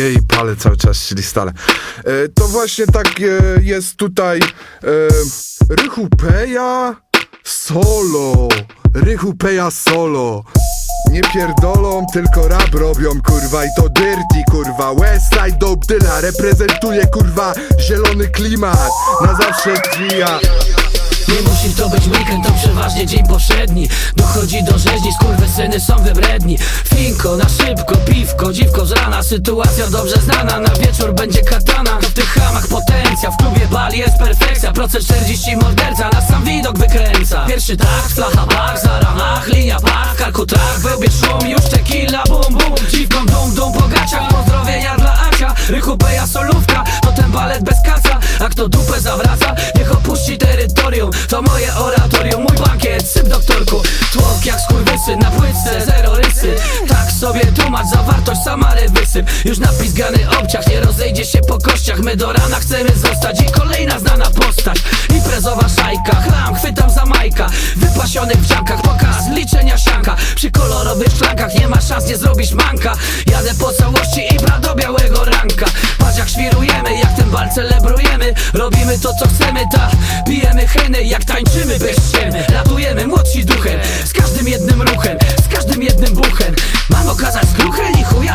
piję i palę cały czas, czyli stale. E, to właśnie tak e, jest tutaj e, Rychu Peja solo. Rychu Peja solo. Nie pierdolą, tylko rap robią, kurwa I to dirty, kurwa Westside Dope Dealer reprezentuje, kurwa Zielony klimat, na zawsze drzwija Nie musi to być weekend, to przeważnie dzień powszedni. Dochodzi do rzeźni, syny są wybredni Finko, na szybko, piwko, dziwko z rana Sytuacja dobrze znana, na wieczór będzie katana. W tych hamach potencja, w klubie bal jest perfekcja. Procent 40 morderca, na sam widok wykręca. Pierwszy tak, flacha bach, za ramach, linia pach Karku trach, wełbie szum, już tequila, bum bum. Dziwką dum dum po gaciach, pozdrowienia dla Acia. Rychu peja solówka, to ten balet bez kaca. A kto dupę zawraca, To moje oratorium, mój bankiet, syp doktorku Tłok jak skurwysy, na płytce zero rysy. Tak sobie tłumacz zawartość, samary wysyp Już napizgany obciach, nie rozejdzie się po kościach. My do rana chcemy zostać i kolejna znana postać. Imprezowa szajka, chlam, chwytam za majka. Wypasionych w żamkach, pokaz liczenia sianka. Przy kolorowych szklankach nie ma szans, nie zrobisz manka. Jadę po całości i bra do białego Robimy to co chcemy, ta Pijemy heny, jak tańczymy bez ściemy. Ratujemy młodsi duchem, z każdym jednym ruchem Z każdym jednym buchem. Mam okazać